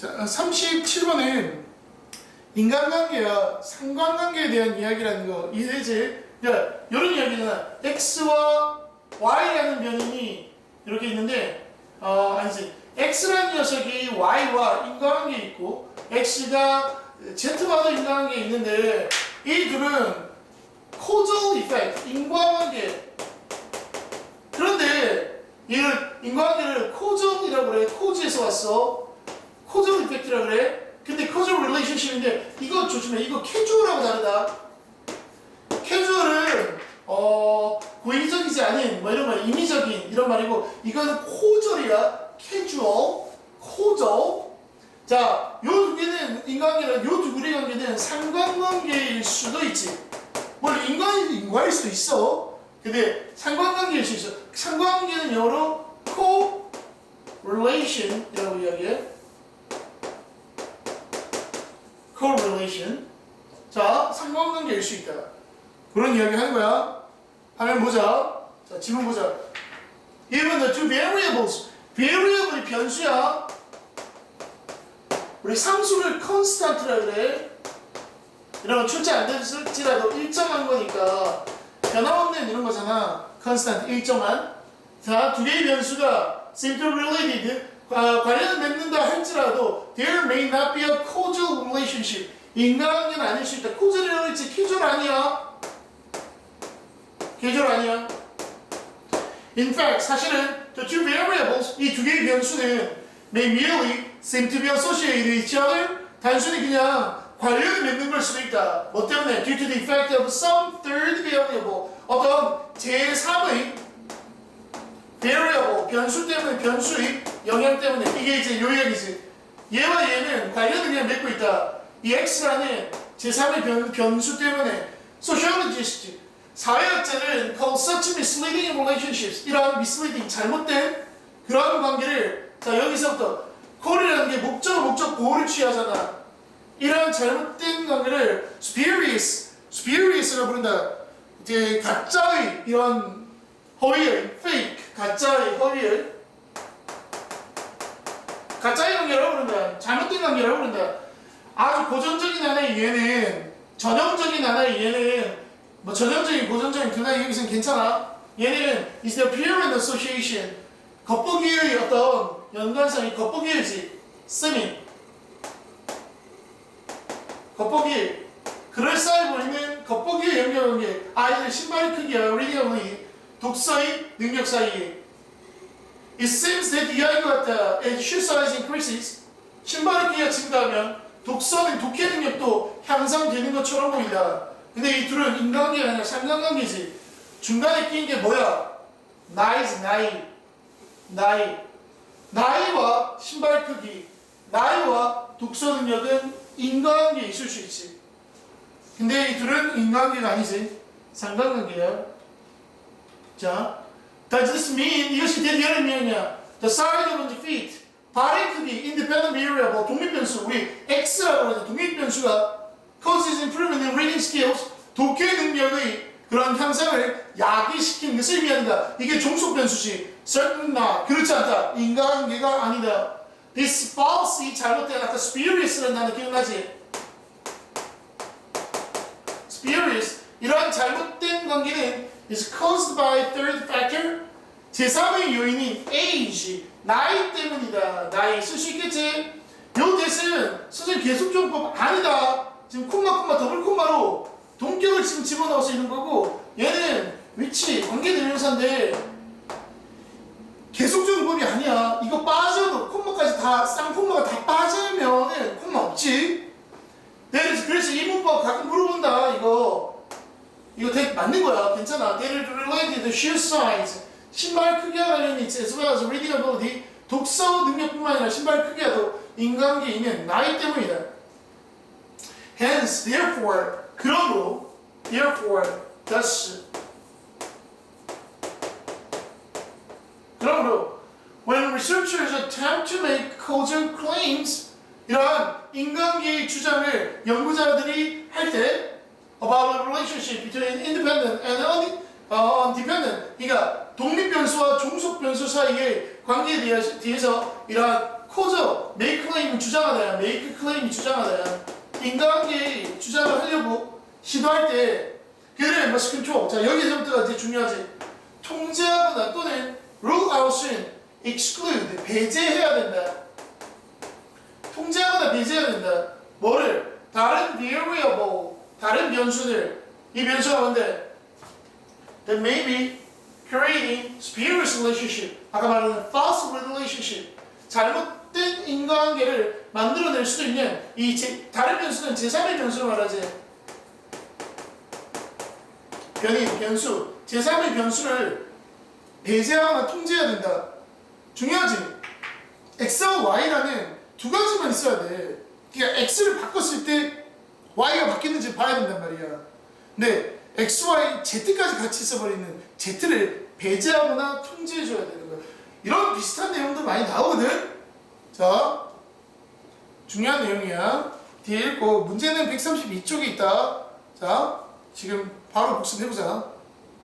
자, 37번은 인간관계와 상관관계에 대한 이야기라는 거 이해되지? 그러니까 이런 이야기잖아. x와 y라는 변인이 이렇게 있는데 어 아니지 x라는 녀석이 y와 인과관계에 있고 x가 z와도 인과관계에 있는데 이 둘은 causal effect 인과관계 그런데 이걸 인과관계를 causal이라고 그래 cause에서 왔어 causal effect라고 그래? 근데 causal relationship인데 이거 조심해. 이거 casual하고 다르다. 캐주얼은 어 고의적이지 않은 뭐 이런 말 임의적인 이런 말이고 이거는 코절이야. 캐주얼 코절. 자 요 두 개는 인간관계는 요두 개의 관계는 상관관계일 수도 있지. 뭘 인간이 인과일 수도 있어. 근데 상관관계일 수 있어. 상관관계는 영어로 co-relation이라고 이야기해 co-relation 자 상관관계일 수 있다 그런 이야기 하는 거야. 화면 보자. 자, 지문 보자. Even the two variables. variable이 변수야. 우리 상수를 constant라 그래. 이런 거 출제 안 됐을지라도 일정한 거니까 변함없는 이런 거잖아. constant 일정한. 자, 두 개의 변수가 simply related 아, 관련을 맺는다 할지라도 there may not be a causal relationship. 인간관계는 아닐 수 있다. causal 했지 causal 아니야. 계절 아니야. In fact, 사실은 the two variables, 이 두 개의 변수는 may merely seem to be associated each other. 단순히 그냥 관련을 맺는 걸 수도 있다. 뭐 때문에? Due to the effect of some third variable. 어떤 제3의 variable, 변수 때문에, 변수의 영향 때문에. 이게 이제 요 얘기지. 얘와 얘는 관련을 그냥 맺고 있다. 이 x라는 제3의 변, 변수 때문에 sociologist, 사회학자는 call such misleading relationships 이러한 misleading 잘못된 그러한 관계를 자 여기서부터 call이라는 게 목적 목적 보호를 취하잖아. 이러한 잘못된 관계를 spurious spurious라고 부른다. 이제 가짜의 이런 허위의 fake 가짜의 허위의 가짜의 관계라고 부른다. 잘못된 관계라고 부른다 아주 고전적인 하나의 이해는 전형적인 하나의 이해는 뭐 전형적인 고전적인 그날 여기서는 괜찮아. 얘는 is the apparent association. 겉보기의 어떤 연관성이 겉보기일지 쓰민. 겉보기. 그럴싸해 보이는 겉보기의 연결관계. 아이들 신발 크기와 리딩의 독서의 능력 사이에. It seems that the eye 같다. As shoe size increases. 신발의 크기가 증가하면 독서는 독해 능력도 향상되는 것처럼 보인다. 근데 이 둘은 인간관계가 아니라 상관관계지. 중간에 끼인 게 뭐야? 나이지, 나이. 나이. 나이와 신발 크기, 나이와 독서 능력은 인간관계에 있을 수 있지. 근데 이 둘은 인간관계가 아니지. 상관관계야. 자, does this mean, 이것이 대리하는 의미냐? The size of the feet. 발의 크기, independent variable, 독립변수. 우리 X라고 하는 독립변수가 causes improvement in reading skills, 독해 능력의 그런 향상을 야기시킨 것을 의미한다. 이게 종속 변수지. certain not. 그렇지 않다. 인간관계가 아니다. This falsely 잘못된 아까 spurious라는 단어 기억나지? spurious. 이러한 잘못된 관계는 is caused by third factor. 제3의 요인이 age, 나이 때문이다. 나이 쓸 수 있겠지? 요 대신 선생님 계속적법 아니다. 지금 콤마 콤마 더블 콤마로 동격을 지금 집어넣어서 있는 거고 얘는 위치 관계 대명사인데 계속적인 법이 아니야 이거 빠져도 콤마까지 다 쌍콤마가 다 빠지면은 콤마 없지 네, 그래서, 그래서 이 문법 가끔 물어본다 이거 이거 되게 맞는 거야 괜찮아 They're related to shoe size 신발 크기와 관련이 있지 as well as reading ability 독서 능력뿐만 아니라 신발 크기와도 인간관계이면 나이 때문이다 Hence, therefore, 그러므로, therefore, thus. 그러므로, when researchers attempt to make causal claims, 이러한 인간계의 주장을 연구자들이 할 때, about a relationship between independent and un, uh, undependent, 그러니까 독립 변수와 종속 변수 사이의 관계에 대해서, 대해서 이러한 make claim 클레임을 주장하다, make 클레임이 주장하다. 인간관계 주장을 하려고 시도할 때 그래 머시 컨트롤. 자 여기서부터가 이제 중요하지. 통제하거나 또는 rule out은 exclude 배제해야 된다. 통제하거나 배제해야 된다. 뭐를? 다른 variable, 다른 변수들. 이 변수가 뭔데? That may be creating spurious relationship. 아까 말한 false relationship. 잘못된 인과관계를 만들어낼 수도 있는 이 제, 다른 변수는 제3의 변수로 말하지. 변인, 변수. 제3의 변수를 배제하거나 통제해야 된다. 중요하지? x와 y라는 두 가지만 있어야 돼. 그러니까 x를 바꿨을 때 y가 바뀌는지 봐야 된단 말이야. 근데 x, y, z까지 같이 있어버리는 z를 배제하거나 통제해줘야 되는 거야. 이런 비슷한 내용도 많이 나오거든. 자, 중요한 내용이야. 뒤에 읽고 문제는 132쪽에 있다. 자, 지금 바로 복습해보자.